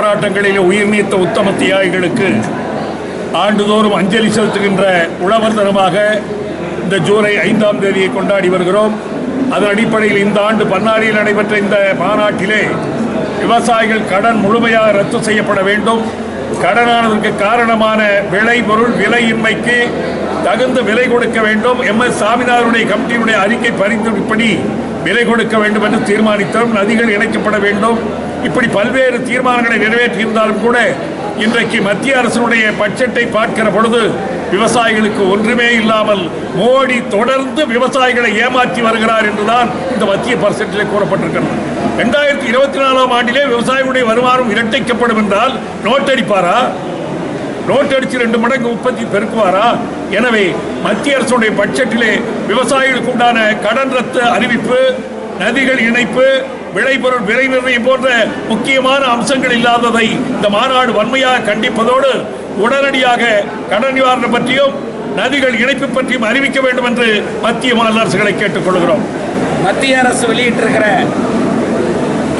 போராட்டங்களில் உயிர் நீத்த உத்தம தியாகிகளுக்கு ஆண்டுதோறும் அஞ்சலி செலுத்துகின்ற உழவர் தினமாக இந்த ஜூலை ஐந்தாம் தேதியை கொண்டாடி வருகிறோம். அதன் அடிப்படையில் இந்த ஆண்டு பன்னாரியில் நடைபெற்ற இந்த மாநாட்டிலே விவசாயிகள் கடன் முழுமையாக ரத்து செய்யப்பட வேண்டும். கடனானதற்கு காரணமான விளை பொருள் விலையின்மைக்கு தகுந்த விலை கொடுக்க வேண்டும். எம். எஸ். சாமிநாதனுடைய கமிட்டியினுடைய அறிக்கை பரிந்துரைப்படி விலை கொடுக்க வேண்டும் என்று தீர்மானித்தோம். நதிகள் இணைக்கப்பட வேண்டும். இப்படி பல்வேறு தீர்மானங்களை நிறைவேற்றியிருந்தாலும் கூட இன்றைக்கு மத்திய அரசினுடைய பட்ஜெட்டை பார்க்கிற பொழுது விவசாயிகளுக்கு ஒன்றுமே இல்லாமல் மோடி தொடர்ந்து விவசாயிகளை ஏமாற்றி வருகிறார் என்றுதான் இந்த மத்திய பட்ஜெட்டில் கூறப்பட்டிருக்கிறது. ரெண்டாயிரத்தி இருபத்தி நாலாம் ஆண்டிலே விவசாயிகளுடைய வருமானம் இரட்டைக்கப்படும் என்றால் நோட்டடிப்பாரா நோட் ரெண்டு மடங்கு உற்பத்தி பெருக்குவாரா? எனவே மத்திய அரசுடைய பட்ஜெட்டிலே விவசாயிகளுக்கு உண்டான கடன் ரத்து அறிவிப்பு நதிகள் இணைப்பு விளைபொருள் விலை நிர்ணயம் போன்ற முக்கியமான அம்சங்கள் இல்லாததை இந்த மாநாடு வன்மையாக கண்டிப்பதோடு உடனடியாக கடன் நிவாரணம் பற்றியும் நதிகள் இணைப்பு பற்றியும் அறிவிக்க வேண்டும் என்று மத்திய மாநில அரசுகளை கேட்டுக்கொள்கிறோம். மத்திய அரசு வெளியிட்டிருக்கிற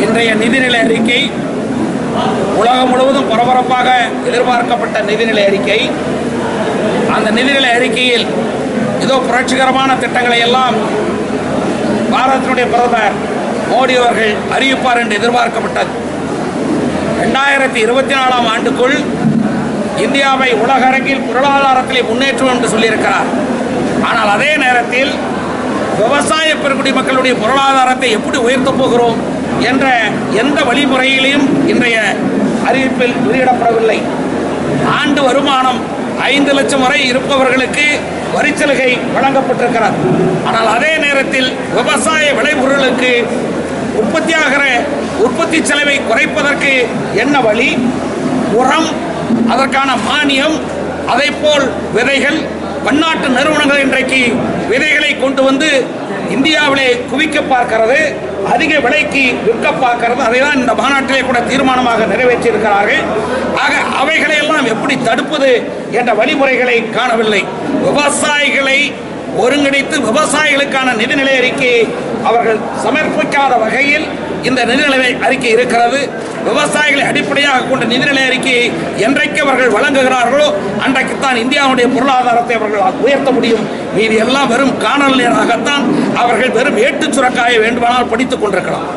இன்றைய நிதிநிலை அறிக்கை உலகம் முழுவதும் பரபரப்பாக எதிர்பார்க்கப்பட்ட நிதிநிலை அறிக்கை. அந்த நிதிநிலை அறிக்கையில் ஏதோ புரட்சிகரமான திட்டங்களை எல்லாம் பாரதத்தினுடைய பிரதமர் மோடி அவர்கள் அறிவிப்பார் என்று எதிர்பார்க்கப்பட்டது. ரெண்டாயிரத்தி இருபத்தி நாலாம் ஆண்டுக்குள் இந்தியாவை உலக அரங்கில் பொருளாதாரத்திலே முன்னேற்றம் என்று சொல்லியிருக்கிறார். ஆனால் அதே நேரத்தில் விவசாய பெருக்குடி மக்களுடைய பொருளாதாரத்தை எப்படி உயர்த்தப் போகிறோம் என்ற எந்த வழிமுறையிலையும் இன்றைய அறிவிப்பில் வெளியிடப்படவில்லை. ஆண்டு வருமானம் ஐந்து லட்சம் வரை இருப்பவர்களுக்கு வரிச்சலுகை வழங்கப்பட்டிருக்கிறார் ஆனால் அதே நேரத்தில் விவசாய விளைபொருளுக்கு உற்பத்தியாகிற உற்பத்தி செலவை குறைப்பதற்கு என்ன வழி? உரம் அதற்கான மானியம் அதைப்போல் விதைகள் பன்னாட்டு நிறுவனங்கள் இன்றைக்கு விதைகளை கொண்டு வந்து இந்தியாவிலே குவிக்க பார்க்கிறது அதிக விலைக்கு விற்க பார்க்கிறது. அதை தான் இந்த மாநாட்டிலே கூட தீர்மானமாக நிறைவேற்றியிருக்கிறார்கள். ஆக எப்படி தடுப்பது என்ற வழிமுறைகளை காணவில்லை. விவசாயிகளை ஒருங்கிணைத்து விவசாயிகளுக்கான நிதிநிலை அறிக்கையை அவர்கள் சமர்ப்பிக்காத வகையில் இந்த நிதிநிலை அறிக்கை இருக்கிறது. விவசாயிகளை அடிப்படையாக கொண்ட நிதிநிலை அறிக்கையை என்றைக்கு அவர்கள் வழங்குகிறார்களோ அன்றைக்குத்தான் இந்தியாவுடைய பொருளாதாரத்தை அவர்கள் உயர்த்த முடியும். மீது எல்லாம் வெறும் காணல் நேராகத்தான் அவர்கள் வெறும் ஏட்டு சுரக்காயை வேண்டுமானால் படித்துக் கொண்டிருக்கலாம்.